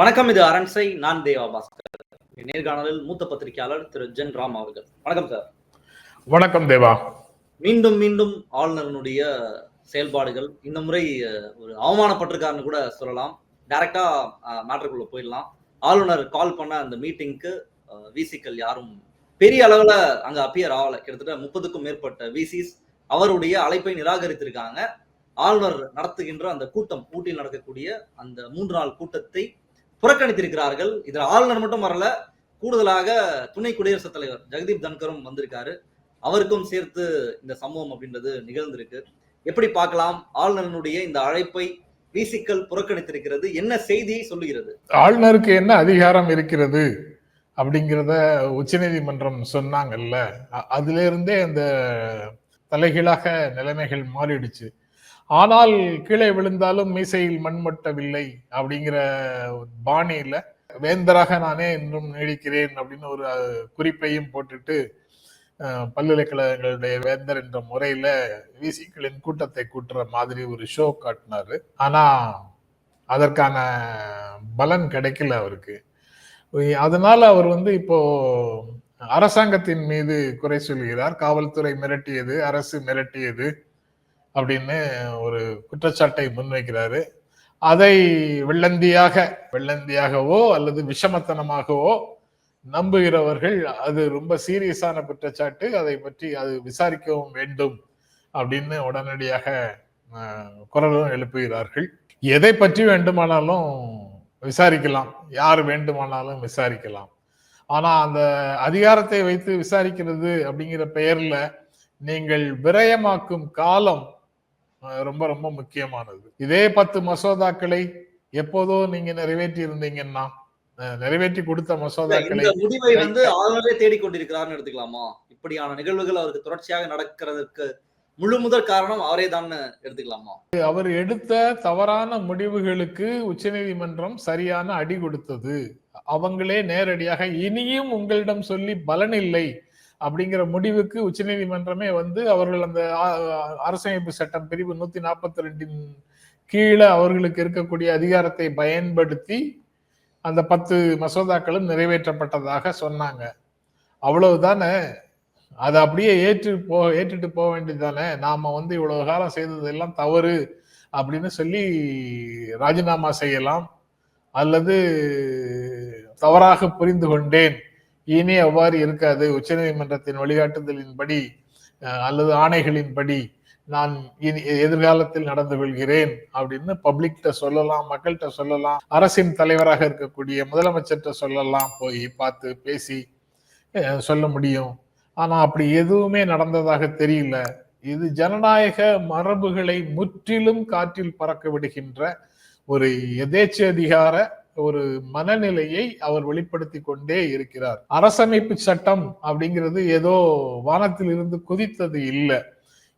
வணக்கம் இது அரண்சை நான் தேவா பாஸ்கர். நேர்காணலில் மூத்த பத்திரிகையாளர் திரு ஜென் ராம் அவர்கள். வணக்கம் சார். வணக்கம் தேவா. மீண்டும் மீண்டும் ஆளுநரனுடைய செயல்பாடுகள். இந்த முறை ஒரு அவமானப்பட்டிருக்காருன்னு கூட சொல்லலாம். டைரக்டா மேட்டருக்குள்ள போயிடலாம். ஆளுநர் கால் பண்ண அந்த மீட்டிங்க்கு விசிக்கள் யாரும் பெரிய அளவுல அங்க அப்பியர் ஆகல. கிட்டத்தட்ட முப்பதுக்கும் மேற்பட்ட விசிஸ் அவருடைய அழைப்பை நிராகரித்திருக்காங்க. ஆளுநர் நடத்துகின்ற அந்த கூட்டம் ஊட்டியில் நடக்கக்கூடிய அந்த மூன்று நாள் கூட்டத்தை புறக்கணித்திருக்கிறார்கள். இதில் ஆளுநர் மட்டும் வரல கூடுதலாக துணை குடியரசுத் தலைவர் ஜெகதீப் தன்கரும் வந்திருக்காரு. அவருக்கும் சேர்த்து இந்த சம்பவம் அப்படின்றது நிகழ்ந்திருக்கு. எப்படி பார்க்கலாம்? ஆளுநரனுடைய இந்த அழைப்பை விசிக்கள் புறக்கணித்திருக்கிறது. என்ன செய்தியை சொல்லுகிறது? ஆளுநருக்கு என்ன அதிகாரம் இருக்கிறது அப்படிங்கிறத உச்சநீதிமன்றம் சொன்னாங்கல்ல. அதுல இருந்தே அந்த தலைகீழாக நிலைமைகள் மாறிடுச்சு. ஆனால் கீழே விழுந்தாலும் மீசையில் மண்மட்டவில்லை அப்படிங்கிற பாணியில வேந்தராக நானே இன்னும் நீடிக்கிறேன் அப்படின்னு ஒரு குறிப்பையும் போட்டுட்டு பல்கலைக்கழகங்களுடைய வேந்தர் என்ற முறையில விசிக்களின் கூட்டத்தை கூட்டுற மாதிரி ஒரு ஷோ காட்டினாரு. ஆனா அதற்கான பலன் கிடைக்கல அவருக்கு. அதனால அவர் வந்து இப்போ அரசாங்கத்தின் மீது குறை சொல்கிறார். காவல்துறை மிரட்டியது அரசு மிரட்டியது. அப்படின்னு ஒரு குற்றச்சாட்டை முன்வைக்கிறாரு. அதை வெள்ளந்தியாக வெள்ளந்தியாகவோ அல்லது விஷமத்தனமாகவோ நம்புகிறவர்கள் அது ரொம்ப சீரியஸான குற்றச்சாட்டு அதை பற்றி அது விசாரிக்கவும் வேண்டும் அப்படின்னு உடனடியாக குரலும் எழுப்புகிறார்கள். எதை பற்றி வேண்டுமானாலும் விசாரிக்கலாம். யார் வேண்டுமானாலும் விசாரிக்கலாம். ஆனா அந்த அதிகாரத்தை வைத்து விசாரிக்கிறது அப்படிங்கிற பெயர்ல நீங்கள் விரயமாக்கும் காலம் ரொம்ப ரொம்ப முக்கியமானது. இதே பத்து மசோதாக்களை எப்போதோ நீங்க நிறைவேற்றி இருந்தீங்கன்னா நிறைவேற்றி கொடுத்த மசோதாக்களை முடிவை வந்து ஆளுநரே தேடிக்கொண்டிருக்கிறார்னு எடுத்துக்கலாமா? இப்படியான நிகழ்வுகள் அவருக்கு தொடர்ச்சியாக நடக்கிறதுக்கு முழு முதல் காரணம் அவரே தான் எடுத்துக்கலாமா? அவர் எடுத்த தவறான முடிவுகளுக்கு உச்சநீதிமன்றம் சரியான அடி கொடுத்தது. அவங்களே நேரடியாக இனியும் உங்களிடம் சொல்லி பலன் இல்லை. அப்படிங்கிற முடிவுக்கு உச்சநீதிமன்றமே வந்து அவர்கள் அந்த அரசமைப்பு சட்டம் பிரிவு நூத்தி நாற்பத்தி ரெண்டின் கீழே அவர்களுக்கு இருக்கக்கூடிய அதிகாரத்தை பயன்படுத்தி அந்த பத்து மசோதாக்களும் நிறைவேற்றப்பட்டதாக சொன்னாங்க. அவ்வளவுதானே? அதை அப்படியே ஏற்று போ ஏற்றுட்டு போக வேண்டியதுதானே? நாம வந்து இவ்வளவு காலம் செய்ததெல்லாம் தவறு அப்படின்னு சொல்லி ராஜினாமா செய்யலாம் அல்லது தவறாக புரிந்து கொண்டேன். இனி அவ்வாறு இருக்காது. உச்சநீதிமன்றத்தின் வழிகாட்டுதலின்படி அல்லது ஆணைகளின்படி நான் இனி எதிர்காலத்தில் நடந்து கொள்கிறேன் அப்படின்னு பப்ளிக்கிட்ட சொல்லலாம் மக்கள்கிட்ட சொல்லலாம் அரசின் தலைவராக இருக்கக்கூடிய முதலமைச்சர்கிட்ட சொல்லலாம் போய் பார்த்து பேசி சொல்ல முடியும். ஆனா அப்படி எதுவுமே நடந்ததாக தெரியல. இது ஜனநாயக மரபுகளை முற்றிலும் காற்றில் பறக்க விடுகின்ற ஒரு எதேச்சதிகார ஒரு மனநிலையை அவர் வெளிப்படுத்தி கொண்டே இருக்கிறார். அரசமைப்பு சட்டம் அப்படிங்கிறது ஏதோ வானத்தில் இருந்து குதித்தது இல்லை.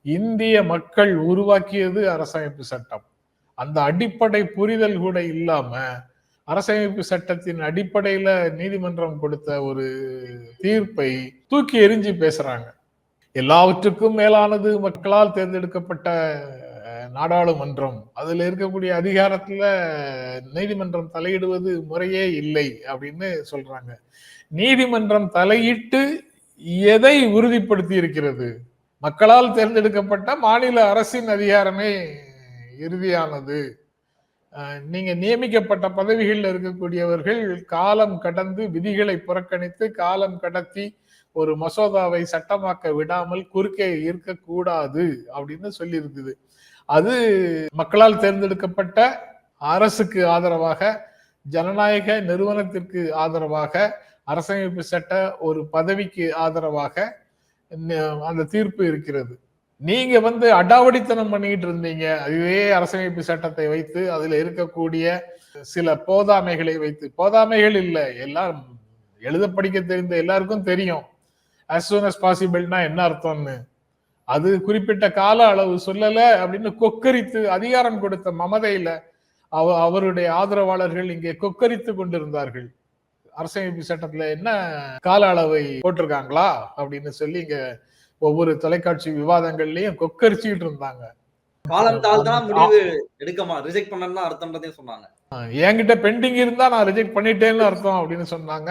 இந்திய மக்கள் உருவாக்கியது அரசமைப்பு சட்டம். அந்த அடிப்படை புரிதல் கூட இல்லாம அரசமைப்பு சட்டத்தின் அடிப்படையில நீதிமன்றம் கொடுத்த ஒரு தீர்ப்பை தூக்கி எறிஞ்சு பேசுறாங்க. எல்லாவற்றுக்கும் மேலானது மக்களால் தேர்ந்தெடுக்கப்பட்ட நாடாளுமன்றம். அதுல இருக்கக்கூடிய அதிகாரத்துல நீதிமன்றம் தலையிடுவது முறையே இல்லை அப்படின்னு சொல்றாங்க. நீதிமன்றம் தலையிட்டு எதை உறுதிப்படுத்தி இருக்கிறது? மக்களால் தேர்ந்தெடுக்கப்பட்ட மாநில அரசின் அதிகாரமே இறுதியானது. நீங்க நியமிக்கப்பட்ட பதவிகளில் இருக்கக்கூடியவர்கள் காலம் கடந்து விதிகளை புறக்கணித்து காலம் கடத்தி ஒரு மசோதாவை சட்டமாக்க விடாமல் குறுக்கே இருக்கக்கூடாது அப்படின்னு சொல்லி இருக்குது அது மக்களால் தேர்ந்தெடுக்கப்பட்ட அரசுக்கு ஆதரவாக ஜனநாயக நிறுவனத்திற்கு ஆதரவாக அரசமைப்பு சட்ட ஒரு பதவிக்கு ஆதரவாக அந்த தீர்ப்பு இருக்கிறது. நீங்க வந்து அடாவடித்தனம் பண்ணிக்கிட்டு இருந்தீங்க. அதுவே அரசமைப்பு சட்டத்தை வைத்து அதுல இருக்கக்கூடிய சில போதாமைகளை வைத்து. போதாமைகள் இல்லை. எல்லாம் எழுத படிக்க தெரிந்த எல்லாருக்கும் தெரியும். அஸ் சூன் அஸ் பாசிபிள்னா என்ன அர்த்தம்னு. அது குறிப்பிட்ட கால அளவு சொல்லல அப்படின்னு கொக்கரித்து அதிகாரம் கொடுத்த மமதையில அவ அவருடைய ஆதரவாளர்கள் இங்கே கொக்கரித்து கொண்டிருந்தார்கள். அரசமைப்பு சட்டத்துல என்ன கால அளவை போட்டிருக்காங்களா அப்படின்னு சொல்லி இங்க ஒவ்வொரு தொலைக்காட்சி விவாதங்கள்லயும் கொக்கரிச்சுக்கிட்டு இருந்தாங்க. காலம் முடிவு எடுக்கமா ரிஜெக்ட் பண்ணணும்னு அர்த்தம்ன்றதையும் சொன்னாங்க. என்கிட்ட பெண்டிங் இருந்தா நான் ரிஜெக்ட் பண்ணிட்டேன்னு அர்த்தம் அப்படின்னு சொன்னாங்க.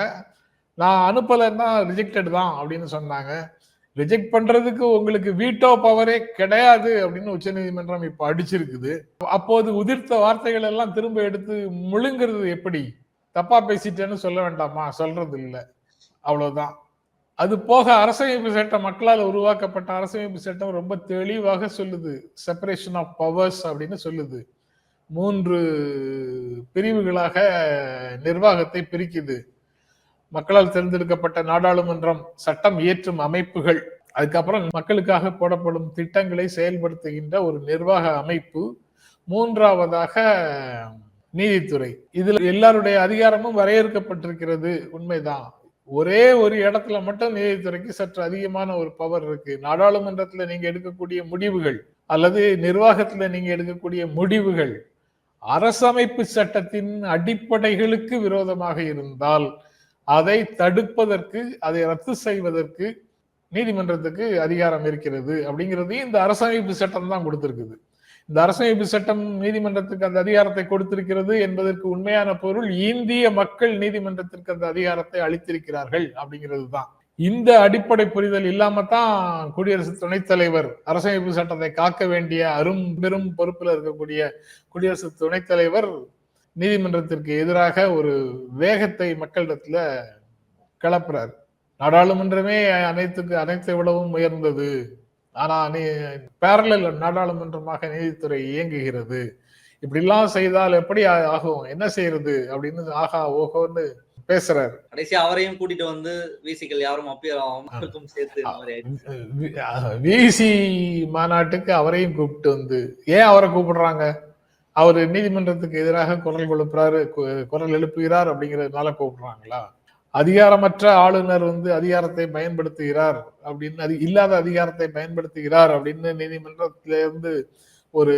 நான் அனுப்பலைன்னா ரிஜெக்டட் தான் அப்படின்னு சொன்னாங்க. ரிஜெக்ட் பண்றதுக்கு உங்களுக்கு வீட்டோ பவரே கிடையாது அப்படின்னு உச்சநீதிமன்றம் இப்ப அடிச்சிருக்குது. அப்போது உதிர்த்த வார்த்தைகள் எல்லாம் திரும்ப எடுத்து முழுங்கிறது எப்படி? தப்பா பேசிட்டேன்னு சொல்ல வேண்டாமா? சொல்றது இல்லை. அவ்வளவுதான். அது போக அரசமைப்பு சட்டம் மக்களால் உருவாக்கப்பட்ட அரசமைப்பு சட்டம் ரொம்ப தெளிவாக சொல்லுது. செப்பரேஷன் ஆஃப் பவர்ஸ் அப்படின்னு சொல்லுது. மூன்று பிரிவுகளாக நிர்வாகத்தை பிரிக்குது. மக்களால் தேர்ந்தெடுக்கப்பட்ட நாடாளுமன்றம் சட்டம் இயற்றும் அமைப்புகள். அதுக்கப்புறம் மக்களுக்காக போடப்படும் திட்டங்களை செயல்படுத்துகின்ற ஒரு நிர்வாக அமைப்பு. மூன்றாவதாக நீதித்துறை. இதுல எல்லாருடைய அதிகாரமும் வரையறுக்கப்பட்டிருக்கிறது. உண்மைதான். ஒரே ஒரு இடத்துல மட்டும் நீதித்துறைக்கு சற்று அதிகமான ஒரு பவர் இருக்கு. நாடாளுமன்றத்துல நீங்க எடுக்கக்கூடிய முடிவுகள் அல்லது நிர்வாகத்துல நீங்க எடுக்கக்கூடிய முடிவுகள் அரசமைப்பு சட்டத்தின் அடிப்படைகளுக்கு விரோதமாக இருந்தால் அதை தடுப்பதற்கு அதை ரத்து செய்வதற்கு நீதிமன்றத்துக்கு அதிகாரம் இருக்கிறது அப்படிங்கிறதையும் இந்த அரசமைப்பு சட்டம் தான் கொடுத்திருக்குது. இந்த அரசமைப்பு சட்டம் நீதிமன்றத்துக்கு அந்த அதிகாரத்தை கொடுத்திருக்கிறது என்பதற்கு உண்மையான பொருள் இந்திய மக்கள் நீதிமன்றத்திற்கு அந்த அதிகாரத்தை அளித்திருக்கிறார்கள் அப்படிங்கிறது தான். இந்த அடிப்படை புரிதல் இல்லாம தான் குடியரசு துணைத் தலைவர் அரசமைப்பு சட்டத்தை காக்க வேண்டிய அரும் பெரும் பொறுப்பில் இருக்கக்கூடிய குடியரசு துணைத் தலைவர் நீதிமன்றத்திற்கு எதிராக ஒரு வேகத்தை மக்களிடத்துல கிளப்புறார். நாடாளுமன்றமே அனைத்துக்கு அனைத்தை விடவும் உயர்ந்தது ஆனா நீ பேரலல் நாடாளுமன்றமாக நீதித்துறை இயங்குகிறது. இப்படிலாம் செய்தால் எப்படி ஆகும்? என்ன செய்யறது? அப்படின்னு ஆஹா ஓஹோன்னு பேசுறாரு. கடைசியா அவரையும் கூட்டிட்டு வந்து விசிகள் யாரும் அப்பியர் ஆகாம சேர்த்து. விசி மாநாட்டுக்கு அவரையும் கூப்பிட்டு வந்து ஏன் அவரை கூப்பிடுறாங்க? அவர் நீதிமன்றத்துக்கு எதிராக குரல் கொடுப்புறாரு கு- குரல் எழுப்புகிறார் அப்படிங்கிறதுனால கூப்பிடுறாங்களா? அதிகாரமற்ற ஆளுநர் வந்து அதிகாரத்தை பயன்படுத்துகிறார் அப்படின்னு அது இல்லாத அதிகாரத்தை பயன்படுத்துகிறார் அப்படின்னு நீதிமன்றத்தில இருந்து ஒரு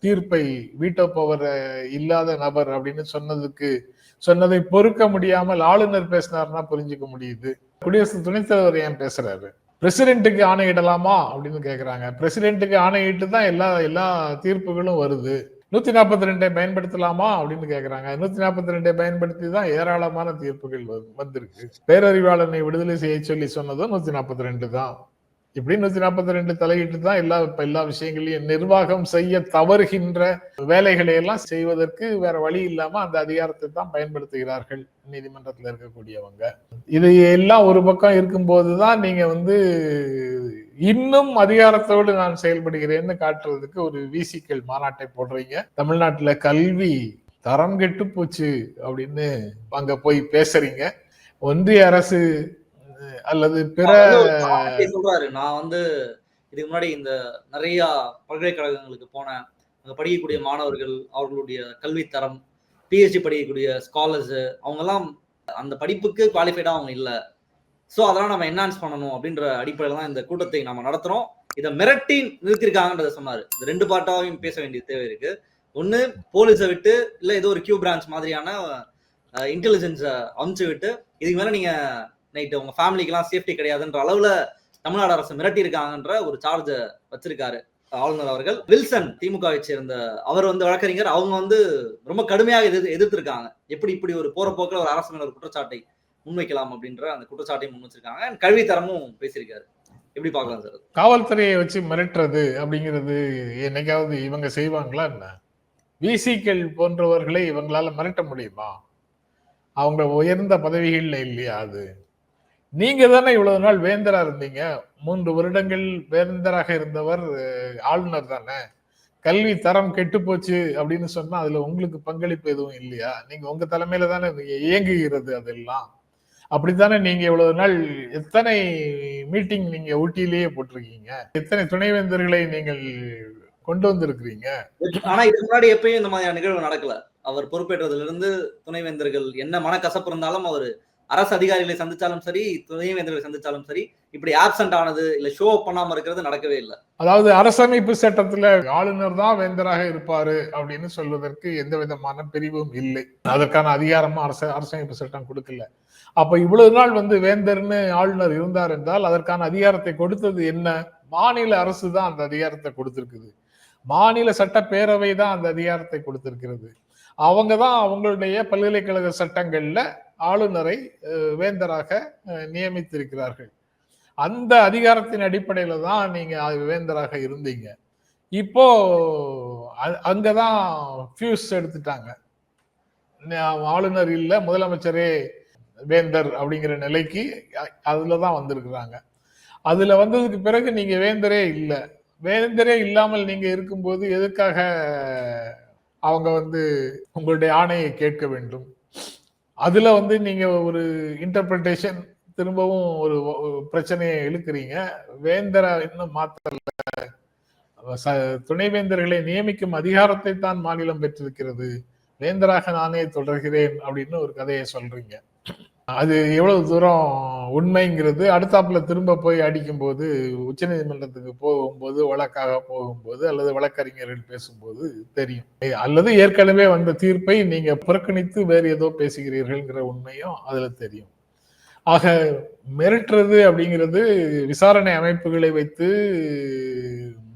தீர்ப்பை வீட்டோ பவர் இல்லாத நபர் அப்படின்னு சொன்னதுக்கு சொன்னதை பொறுக்க முடியாமல் ஆளுநர் பேசினார்னா புரிஞ்சுக்க முடியுது. குடியரசு துணைத் தலைவர் ஏன் பேசுறாரு? பிரசிடென்ட்டுக்கு ஆணையிடலாமா அப்படின்னு கேட்குறாங்க பிரசிடென்ட்டுக்கு ஆணையிட்டு தான் எல்லா எல்லா தீர்ப்புகளும் வருது. நூத்தி நாற்பத்தி ரெண்டை பயன்படுத்தலாமா அப்படின்னு கேட்குறாங்க நூத்தி நாற்பத்தி ரெண்டை பயன்படுத்தி தான் ஏராளமான தீர்ப்புகள் வந்திருக்கு. பேரறிவாளனை விடுதலை செய்ய சொல்லி சொன்னதும் நூத்தி நாற்பத்தி ரெண்டு தான். இப்படி நூத்தி நாற்பத்தி ரெண்டு தலையிட்டு தான் எல்லா இப்ப எல்லா விஷயங்களையும் நிர்வாகம் செய்ய தவறுகின்ற வேலைகளை எல்லாம் செய்வதற்கு வேற வழி இல்லாம அந்த அதிகாரத்தை தான் பயன்படுத்துகிறார்கள் நீதிமன்றத்தில் இருக்கக்கூடியவங்க. இது எல்லாம் ஒரு பக்கம் இருக்கும்போதுதான் நீங்க வந்து இன்னும் அதிகாரத்தோடு நான் செயல்படுகிறேன்னு காட்டுறதுக்கு ஒரு விசிக்கள் மாநாட்டை போடுறீங்க. தமிழ்நாட்டுல கல்வி தரம் கெட்டு போச்சு அப்படின்னு அங்க போய் பேசுறீங்க. ஒன்றிய அரசு அல்லது பிற சொல்றாரு. நான் வந்து இதுக்கு முன்னாடி இந்த நிறைய பல்கலைக்கழகங்களுக்கு போனேன். அங்க படிக்கக்கூடிய மாணவர்கள் அவர்களுடைய கல்வித்தரம் பிஹெச்டி படிக்கக்கூடிய ஸ்காலர்ஸ் அவங்க எல்லாம் அந்த படிப்புக்கு குவாலிஃபைடா அவங்க இல்ல. சோ அதெல்லாம் நம்ம என்ஹான்ஸ் பண்ணணும் அப்படின்ற அடிப்படையில தான் இந்த கூட்டத்தை நம்ம நடத்துறோம். இதை மிரட்டி நிறுத்திருக்காங்கன்றத சொன்னாரு. இந்த ரெண்டு பாட்டாவையும் பேச வேண்டிய தேவை இருக்கு. ஒண்ணு போலீஸை விட்டு இல்ல ஏதோ ஒரு கியூ பிரான்ச் மாதிரியான இன்டெலிஜென்ஸை அமுச்சு விட்டு இதுக்கு மேல நீங்க நைட்டு உங்க ஃபேமிலிக்கெல்லாம் சேஃப்டி கிடையாதுன்ற அளவுல தமிழ்நாடு அரசு மிரட்டி இருக்காங்கன்ற ஒரு சார்ஜ வச்சிருக்காரு. ஆளுநர் அவர்கள் வில்சன் திமுகவை சேர்ந்த அவர் வந்து வழக்கறிஞர். அவங்க வந்து ரொம்ப கடுமையாக எதிர் எதிர்த்திருக்காங்க. எப்படி இப்படி ஒரு போற போக்கில் ஒரு அரசு மேல ஒரு குற்றச்சாட்டை முன்வைக்கலாம் அப்படின்ற அந்த குற்றச்சாட்டையும் முன் வச்சிருக்காங்க. கல்வித்தரமும் பேசியிருக்காரு. எப்படி பார்க்கலாம் சார் காவல்துறையை வச்சு மிரட்டுறது அப்படிங்கிறது என்னைக்காவது இவங்க செய்வாங்களா என்ன? விசிக்கள் போன்றவர்களை இவங்களால மிரட்ட முடியுமா? அவங்க உயர்ந்த பதவிகள்ல இல்லையா அது? நீங்க தானே இவ்வளவு நாள் வேந்தரா இருந்தீங்க? மூன்று வருடங்கள் வேந்தராக இருந்தவர் ஆளுநர் தானே? கல்வி தரம் கெட்டு போச்சு அப்படின்னு சொன்னா அதுல உங்களுக்கு பங்களிப்பு எதுவும் இல்லையா? நீங்க உங்க தலைமையில தானே இயங்குகிறது அதெல்லாம். அப்படித்தானே நீங்க இவ்வளவு நாள் எத்தனை மீட்டிங் நீங்க ஊட்டியிலேயே போட்டிருக்கீங்க? எத்தனை துணைவேந்தர்களை நீங்கள் கொண்டு வந்திருக்கிறீங்க? ஆனா இதுக்கு முன்னாடி எப்பயும் இந்த மாதிரியான நிகழ்வு நடக்கல. அவர் பொறுப்பேற்றதுல இருந்து துணைவேந்தர்கள் என்ன மனக்கசப்பு இருந்தாலும் அவர் அரசு அதிகாரிகளை சந்திச்சாலும் சரி துணைவேந்தர்களை சந்திச்சாலும் சரி இப்படி ஆப்சென்ட் ஆனது இல்ல ஷோ அப் பண்ணாம இருக்கிறது நடக்கவே இல்லை. அதாவது அரசமைப்பு சட்டத்துல ஆளுநர் தான் வேந்தராக இருப்பாரு அப்படின்னு சொல்வதற்கு எந்த விதமான பிரிவும் இல்லை. அதற்கான அதிகாரமும் அரச அரசமைப்பு சட்டம் கொடுக்கல. அப்ப இவ்வளவு நாள் வந்து வேந்தர்னு ஆளுநர் இருந்தார் என்றால் அதற்கான அதிகாரத்தை கொடுத்தது என்ன? மாநில அரசு தான் அந்த அதிகாரத்தை கொடுத்திருக்குது. மாநில சட்டப்பேரவை தான் அந்த அதிகாரத்தை கொடுத்திருக்கிறது. அவங்க தான் அவங்களுடைய பல்கலைக்கழக சட்டங்கள்ல ஆளுநரை வேந்தராக நியமித்திருக்கிறார்கள். அந்த அதிகாரத்தின் அடிப்படையில தான் நீங்க வேந்தராக இருந்தீங்க. இப்போ அங்கே அங்கதான் ஃபியூஸ் எடுத்துட்டாங்க. ஆளுநர் இல்லை முதலமைச்சரே வேந்தர் அப்படிங்கிற நிலைக்கு அதில் அதுலதான் வந்திருக்கிறாங்க. அதுல வந்ததுக்கு பிறகு நீங்க வேந்தரே இல்லை. வேந்தரே இல்லாமல் நீங்க இருக்கும்போது எதுக்காக அவங்க வந்து உங்களுடைய ஆணையை கேட்க வேண்டும்? அதுல வந்து நீங்க ஒரு இன்டர்பிரிட்டேஷன் திரும்பவும் ஒரு பிரச்சனையை இழுக்கிறீங்க. வேந்தரை இன்னும் மாத்தல. ச- துணைவேந்தர்களை நியமிக்கும் அதிகாரத்தை தான் மாநிலம் பெற்றிருக்கிறது. வேந்தராக நானே தொடர்கிறேன் அப்படின்னு ஒரு கதையை சொல்றீங்க. அது எவ்வளவு தூரம் உண்மைங்கிறது அடுத்தாப்புல திரும்ப போய் அடிக்கும்போது உச்சநீதிமன்றத்துக்கு போகும்போது வழக்காக போகும்போது அல்லது வழக்கறிஞர்கள் பேசும்போது தெரியும். அல்லது ஏற்கனவே வந்த தீர்ப்பை நீங்க புறக்கணித்து வேறு ஏதோ பேசுகிறீர்கள்ங்கிற உண்மையும் அதுல தெரியும். ஆக மிரட்டுறது அப்படிங்கிறது விசாரணை அமைப்புகளை வைத்து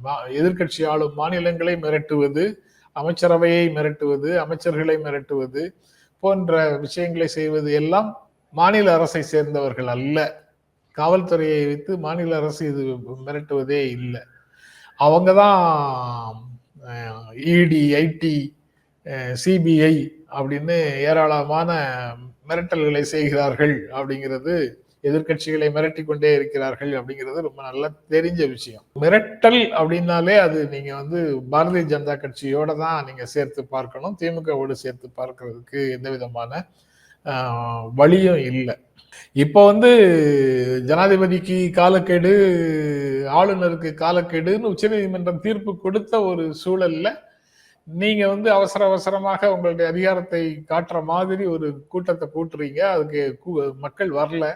மா- எதிர்க்கட்சி ஆளும் மாநிலங்களை மிரட்டுவது அமைச்சரவையை மிரட்டுவது அமைச்சர்களை மிரட்டுவது போன்ற விஷயங்களை செய்வது எல்லாம் மாநில அரசை சேர்ந்தவர்கள் அல்ல. காவல்துறையை வைத்து மாநில அரசு இது மிரட்டுவதே இல்லை. அவங்க தான் இடி ஐடி சிபிஐ அப்படின்னு ஏராளமான மிரட்டல்களை செய்கிறார்கள் அப்படிங்கிறது எதிர்க்கட்சிகளை மிரட்டி கொண்டே இருக்கிறார்கள் அப்படிங்கிறது ரொம்ப நல்லா தெரிஞ்ச விஷயம். மிரட்டல் அப்படின்னாலே அது நீங்க வந்து பாரதிய ஜனதா கட்சியோட தான் நீங்க சேர்த்து பார்க்கணும் திமுகவோடு சேர்த்து பார்க்கறதுக்கு எந்த விதமான வழியும் இல்லை. இப்போ வந்து ஜனாதிபதிக்கு காலக்கெடு ஆளுநருக்கு காலக்கெடுன்னு உச்சநீதிமன்றம் தீர்ப்பு கொடுத்த ஒரு சூழல்ல நீங்க வந்து அவசர அவசரமாக உங்களுடைய அதிகாரத்தை காட்டுற மாதிரி ஒரு கூட்டத்தை கூட்டுறீங்க அதுக்கு கூ- மக்கள் வரல.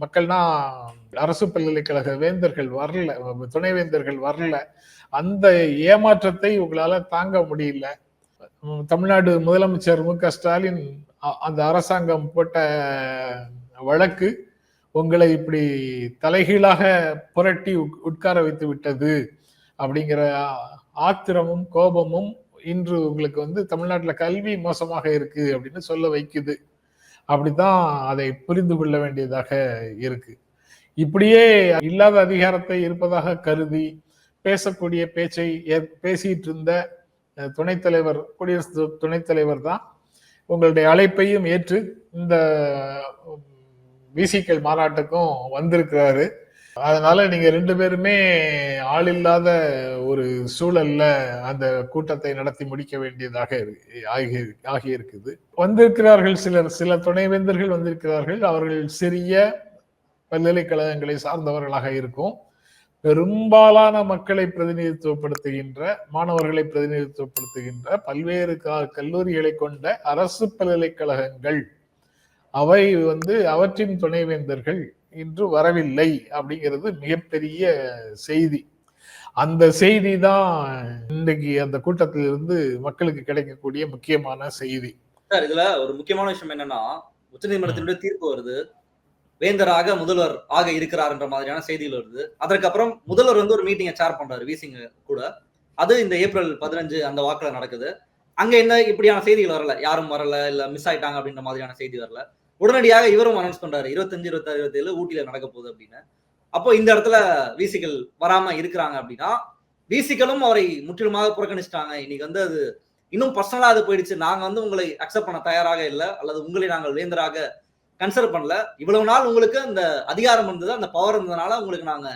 மக்கள்னா அரசு பல்கலைக்கழக வேந்தர்கள் வரல. துணைவேந்தர்கள் வரல. அந்த ஏமாற்றத்தை உங்களால தாங்க முடியல. தமிழ்நாடு முதலமைச்சர் மு க ஸ்டாலின் அ- அந்த அரசாங்கம் போட்ட வழக்கு உங்களை இப்படி தலைகீழாக புரட்டி உட்கார வைத்து விட்டது அப்படிங்கிற ஆத்திரமும் கோபமும் இன்று உங்களுக்கு வந்து தமிழ்நாட்டில் கல்வி மோசமாக இருக்கு அப்படின்னு சொல்ல வைக்குது. அப்படித்தான் அதை புரிந்து கொள்ள வேண்டியதாக இருக்கு. இப்படியே இல்லாத அதிகாரத்தை இருப்பதாக கருதி பேசக்கூடிய பேச்சை ஏற்- பேசிட்டு இருந்த துணைத் தலைவர் குடியரசு துணைத் தலைவர் தான் உங்களுடைய அழைப்பையும் ஏற்று இந்த விசிக்கள் மாநாட்டுக்கும் வந்திருக்கிறாரு. அதனால நீங்க ரெண்டு பேருமே ஆள் இல்லாத ஒரு சூழல்ல அந்த கூட்டத்தை நடத்தி முடிக்க வேண்டியதாக ஆகி ஆகி இருக்குது வந்திருக்கிறார்கள் சிலர் சில துணைவேந்தர்கள் வந்திருக்கிறார்கள். அவர்கள் சிறிய பல்கலைக்கழகங்களை சார்ந்தவர்களாக இருக்கும். பெரும்பாலான மக்களை பிரதிநிதித்துவப்படுத்துகின்ற மாணவர்களை பிரதிநிதித்துவப்படுத்துகின்ற பல்வேறு கல்லூரிகளை கொண்ட அரசு பல்கலைக்கழகங்கள். அவை வந்து அவற்றின் துணைவேந்தர்கள் இன்று வரவில்லை அப்படிங்கிறது மிகப்பெரிய செய்தி. அந்த செய்தி தான் இன்றைக்கு அந்த கூட்டத்திலிருந்து மக்களுக்கு கிடைக்கக்கூடிய முக்கியமான செய்தி. சார் இதுல ஒரு முக்கியமான விஷயம் என்னன்னா உச்சநீதிமன்றத்தினுடைய தீர்ப்பு வருது. வேந்தராக முதல்வர் ஆக இருக்கிறார் என்ற மாதிரியான செய்திகள் வருது. அதற்கப்புறம் முதல்வர் வந்து ஒரு மீட்டிங்கை சேர் பண்றாரு விசிங்க கூட. அது இந்த ஏப்ரல் பதினஞ்சு அந்த வாக்குல நடக்குது. அங்க என்ன இப்படியான செய்திகள் வரல? யாரும் வரல இல்ல மிஸ் ஆயிட்டாங்க அப்படின்ற மாதிரியான செய்தி வரல. உடனடியாக இவரும் அனௌன்ஸ் பண்றாரு இருபத்தஞ்சு இருபத்தாறு இருபத்தேழு ஊட்டியில நடக்க போகுது அப்படின்னு. அப்போ இந்த இடத்துல விசிகள் வராம இருக்கிறாங்க அப்படின்னா விசிகளும் அவரை முற்றிலுமாக புறக்கணிச்சிட்டாங்க. இன்னைக்கு வந்து அது இன்னும் பர்சனலா அது போயிடுச்சு. நாங்க வந்து உங்களை அக்செப்ட் பண்ண தயாராக இல்லை அல்லது உங்களை நாங்கள் வேந்தராக கன்சிடர் பண்ணல. இவ்வளவு நாள் உங்களுக்கு அந்த அதிகாரம் இருந்தது அந்த பவர் இருந்ததுனால உங்களுக்கு நாங்க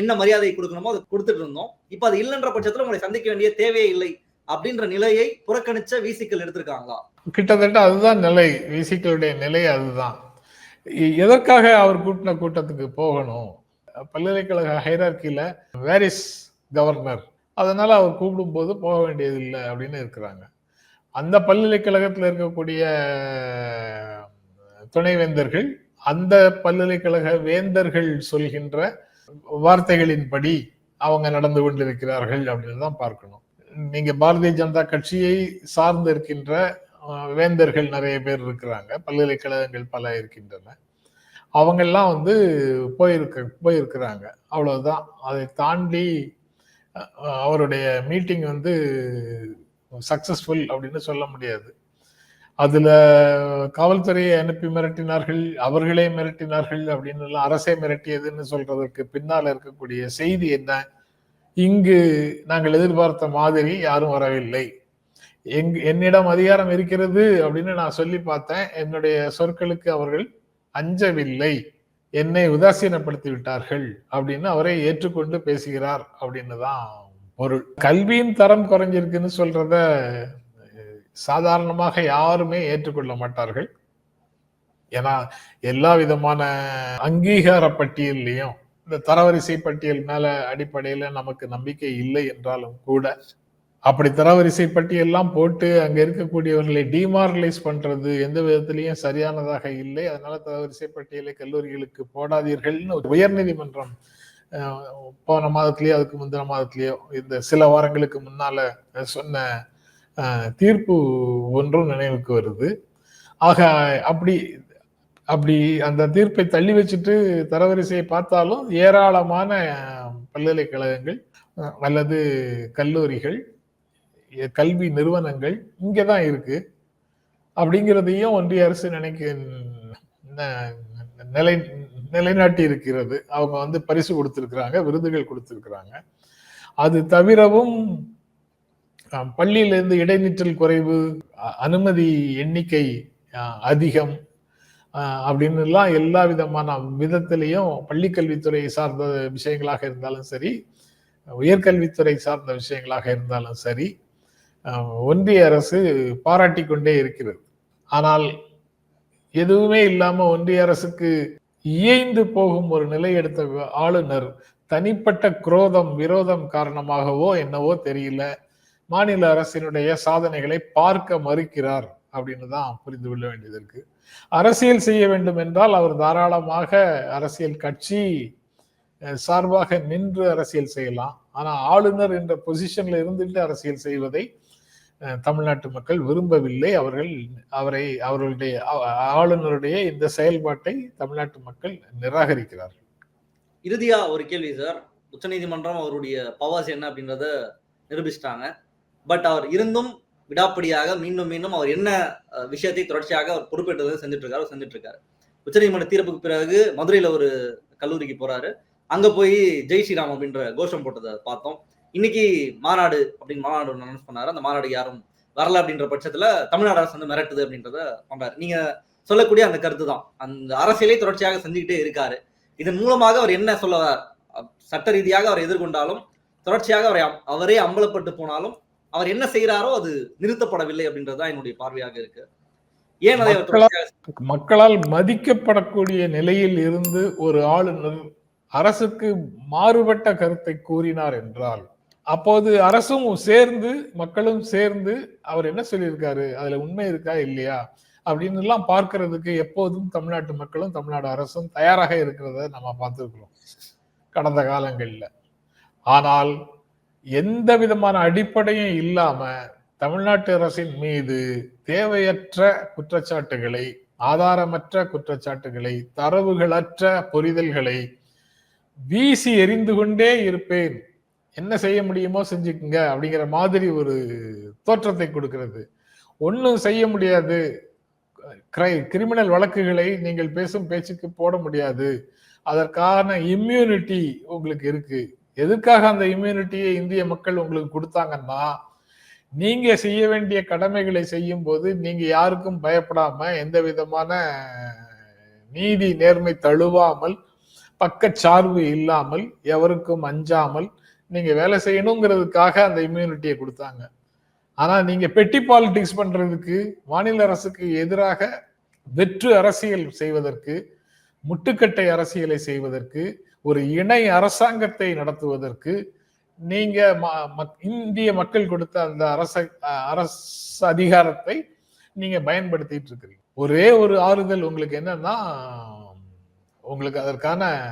என்ன மரியாதை கொடுக்கணுமோ அதை கொடுத்துட்டு இருந்தோம். இப்ப அது இல்லைன்ற பட்சத்துல உங்களை சந்திக்க வேண்டிய தேவையே இல்லை அப்படின்ற நிலையை புறக்கணிச்ச விசிக்கள் எடுத்திருக்காங்களா? கிட்டத்தட்ட அதுதான் நிலை. விசிக்களுடைய நிலை அதுதான். எதற்காக அவர் கூட்டின கூட்டத்துக்கு போகணும்? பல்கலைக்கழக ஹைரார்கில வேரிஸ் கவர்னர் அதனால அவர் கூப்பிடும்போது போக வேண்டியதில்லை அப்படின்னு இருக்கிறாங்க. அந்த பல்கலைக்கழகத்தில் இருக்கக்கூடிய துணைவேந்தர்கள் அந்த பல்கலைக்கழக வேந்தர்கள் சொல்கின்ற வார்த்தைகளின்படி அவங்க நடந்து கொண்டிருக்கிறார்கள் அப்படின்னு தான் பார்க்கணும். நீங்க பாரதிய ஜனதா கட்சியை சார்ந்து இருக்கின்ற வேந்தர்கள் நிறைய பேர் இருக்கிறாங்க பல்கலைக்கழகங்கள் பல இருக்கின்றன. அவங்கெல்லாம் வந்து போயிருக்க போயிருக்கிறாங்க. அவ்வளவுதான். அதை தாண்டி அவருடைய மீட்டிங் வந்து சக்சஸ்ஃபுல் அப்படின்னு சொல்ல முடியாது. அதுல காவல்துறையை அனுப்பி மிரட்டினார்கள் அவர்களே மிரட்டினார்கள் அப்படின்னு எல்லாம் அரசே மிரட்டியதுன்னு சொல்றதற்கு பின்னால் இருக்கக்கூடிய செய்தி என்ன? இங்கு நாங்கள் எதிர்பார்த்த மாதிரி யாரும் வரவில்லை. எங் என்னிடம் அதிகாரம் இருக்கிறது அப்படின்னு நான் சொல்லி பார்த்தேன். என்னுடைய சொற்களுக்கு அவர்கள் அஞ்சவில்லை. என்னை உதாசீனப்படுத்தி விட்டார்கள் அப்படின்னு அவரை ஏற்றுக்கொண்டு பேசுகிறார் அப்படின்னு தான் பொருள். கல்வியின் தரம் குறைஞ்சிருக்குன்னு சொல்றத சாதாரணமாக யாருமே ஏற்றுக்கொள்ள மாட்டார்கள். ஏன்னா எல்லா விதமான அங்கீகார பட்டியல்லையும் இந்த தரவரிசை பட்டியல் மேல அடிப்படையில நமக்கு நம்பிக்கை இல்லை என்றாலும் கூட அப்படி தரவரிசை பட்டியெல்லாம் போட்டு அங்க இருக்கக்கூடியவர்களை டிமாரலைஸ் பண்றது எந்த விதத்திலையும் சரியானதாக இல்லை. அதனால தரவரிசை பட்டியலை கல்லூரிகளுக்கு போடாதீர்கள்னு ஒரு உயர்நீதிமன்றம் போன மாதத்திலேயோ அதுக்கு முந்தின மாதத்திலேயோ இந்த சில வாரங்களுக்கு முன்னால சொன்ன தீர்ப்பு ஒன்றும் நினைவுக்கு வருது. ஆக அப்படி அப்படி அந்த தீர்ப்பை தள்ளி வச்சுட்டு தரவரிசையை பார்த்தாலும் ஏராளமான பல்கலைக்கழகங்கள் அல்லது கல்லூரிகள் கல்வி நிறுவனங்கள் இங்கே தான் இருக்கு. அப்படிங்கிறதையும் ஒன்றிய அரசு நினைக்க நிலை நிலைநாட்டி இருக்கிறது. அவங்க வந்து பரிசு கொடுத்துருக்குறாங்க விருதுகள் கொடுத்துருக்குறாங்க. அது தவிரவும் பள்ளியிலிருந்து இடைநிற்றல் குறைவு அ- அனுமதி எண்ணிக்கை அதிகம் அப்படின்னுலாம் அப்படின்னு எல்லாம் எல்லா விதமான விதத்திலையும் பள்ளிக்கல்வித்துறை சார்ந்த விஷயங்களாக இருந்தாலும் சரி உயர்கல்வித்துறை சார்ந்த விஷயங்களாக இருந்தாலும் சரி ஒன்றிய அரசு பாராட்டி கொண்டே இருக்கிறது. ஆனால் எதுவுமே இல்லாமல் ஒன்றிய அரசுக்கு இயைந்து போகும் ஒரு நிலை எடுத்த ஆளுநர் தனிப்பட்ட குரோதம் விரோதம் காரணமாகவோ என்னவோ தெரியல. மாநில அரசினுடைய சாதனைகளை பார்க்க மறுக்கிறார் அப்படின்னு தான் புரிந்து கொள்ள வேண்டியது இருக்கு. அரசியல் செய்ய வேண்டும் என்றால் அவர் தாராளமாக அரசியல் கட்சி சார்பாக நின்று அரசியல் செய்யலாம். ஆனா ஆளுநர் என்ற பொசிஷன்ல இருந்துட்டு அரசியல் செய்வதை தமிழ்நாட்டு மக்கள் விரும்பவில்லை. அவர்கள் அவரை அவர்களுடைய ஆளுநருடைய இந்த செயல்பாட்டை தமிழ்நாட்டு மக்கள் நிராகரிக்கிறார்கள். இறுதியா ஒரு கேள்வி சார். உச்சநீதிமன்றம் அவருடைய பவர்ஸ் என்ன அப்படின்றத நிரூபிச்சிட்டாங்க. பட் அவர் இருந்தும் விடாப்பிடியாக மீண்டும் மீண்டும் அவர் என்ன விஷயத்தை தொடர்ச்சியாக அவர் பொறுப்பேற்றது செஞ்சுட்டு இருக்காரு அவர் செஞ்சுட்டு இருக்காரு உச்சநீதிமன்ற தீர்ப்புக்கு பிறகு மதுரையில ஒரு கல்லூரிக்கு போறாரு. அங்க போய் ஜெய் ஸ்ரீராம் அப்படின்ற கோஷம் போட்டதை பார்த்தோம். இன்னைக்கு மாநாடு அப்படின்னு மாநாடு அனௌன்ஸ் பண்ணாரு. அந்த மாநாடு யாரும் வரல அப்படின்ற பட்சத்துல தமிழ்நாடு அரசு வந்து மிரட்டுது அப்படின்றத பண்றாரு. நீங்க சொல்லக்கூடிய அந்த கருத்து தான். அந்த அரசியலை தொடர்ச்சியாக செஞ்சுக்கிட்டே இருக்காரு. இதன் மூலமாக அவர் என்ன சொல்ல சட்ட ரீதியாக அவர் எதிர்கொண்டாலும் தொடர்ச்சியாக அவரை அவரே அம்பலப்பட்டு போனாலும் அவர் என்ன செய்யறாரோ அது நிறுத்தப்படவில்லை அப்படின்றதுதான் என்னுடைய பார்வையாக இருக்கு. ஏன் மக்களால் மதிக்கப்படக்கூடிய நிலையில் இருந்து ஒரு ஆளுநர் அரசுக்கு மாறுபட்ட கருத்தை கூறினார் என்றால் அப்போது அரசும் சேர்ந்து மக்களும் சேர்ந்து அவர் என்ன சொல்லியிருக்காரு? அதுல உண்மை இருக்கா இல்லையா? அப்படின்னு எல்லாம் பார்க்கிறதுக்கு எப்போதும் தமிழ்நாட்டு மக்களும் தமிழ்நாடு அரசும் தயாராக இருக்கிறத நம்ம பார்த்துருக்கிறோம். கடந்த காலங்கள்ல. ஆனால் எந்த விதமான அடிப்படையும் இல்லாம தமிழ்நாட்டு அரசின் மீது தேவையற்ற குற்றச்சாட்டுகளை ஆதாரமற்ற குற்றச்சாட்டுகளை தரவுகளற்ற பொரிதல்களை வீசி எறிந்து கொண்டே இருப்பேன். என்ன செய்ய முடியுமோ செஞ்சுக்குங்க அப்படிங்கிற மாதிரி ஒரு தோற்றத்தை கொடுக்கிறது. ஒன்றும் செய்ய முடியாது. கிரை கிரிமினல் வழக்குகளை நீங்கள் பேசும் பேச்சுக்கு போட முடியாது. அதற்கான இம்யூனிட்டி உங்களுக்கு இருக்கு. எதுக்காக அந்த இம்யூனிட்டியை இந்திய மக்கள் உங்களுக்கு கொடுத்தாங்கன்னா நீங்க செய்ய வேண்டிய கடமைகளை செய்யும் போது நீங்க யாருக்கும் பயப்படாம எந்த விதமான நீதி நேர்மை தழுவாமல் பக்கச்சார்பு இல்லாமல் எவருக்கும் அஞ்சாமல் நீங்க வேலை செய்யணுங்கிறதுக்காக அந்த இம்யூனிட்டியை கொடுத்தாங்க. ஆனா நீங்க பெட்டி பாலிடிக்ஸ் பண்றதுக்கு மாநில அரசுக்கு எதிராக வெற்று அரசியல் செய்வதற்கு முட்டுக்கட்டை அரசியலை செய்வதற்கு ஒரு இணை அரசாங்கத்தை நடத்துவதற்கு நீங்க ம- மக்- இந்திய மக்கள் கொடுத்த அந்த அரச அரசு அதிகாரத்தை நீங்க பயன்படுத்திட்டு இருக்கிறீங்க. ஒரே ஒரு ஆறுதல் உங்களுக்கு என்னன்னா உங்களுக்கு அதற்கான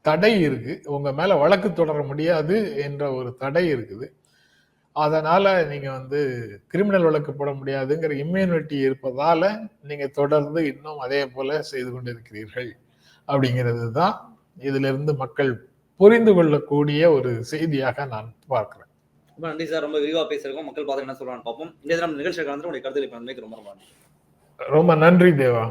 தடை இருக்கு. உங்க மேல வழக்கு தொடர முடியாது என்ற ஒரு தடை இருக்குது. அதனால நீங்க வந்து கிரிமினல் வழக்கு போட முடியாதுங்கிற இம்யூனிட்டி இருப்பதால நீங்க தொடர்ந்து இன்னும் அதே போல செய்து கொண்டிருக்கிறீர்கள் அப்படிங்கிறது தான் இதுல இருந்து மக்கள் புரிந்து கொள்ளக்கூடிய ஒரு செய்தியாக நான் பார்க்கிறேன். ரொம்ப நன்றி சார். ரொம்ப விரிவா பேசுறோம் மக்கள் பார்த்து என்ன சொல்றான்னு பார்ப்போம். இந்த தினம் நிகழ்ச்சியை கலந்து கருத்துக்களை பகிர்ந்தமைக்கு ரொம்ப ரொம்ப நன்றி. ரொம்ப நன்றி தேவா.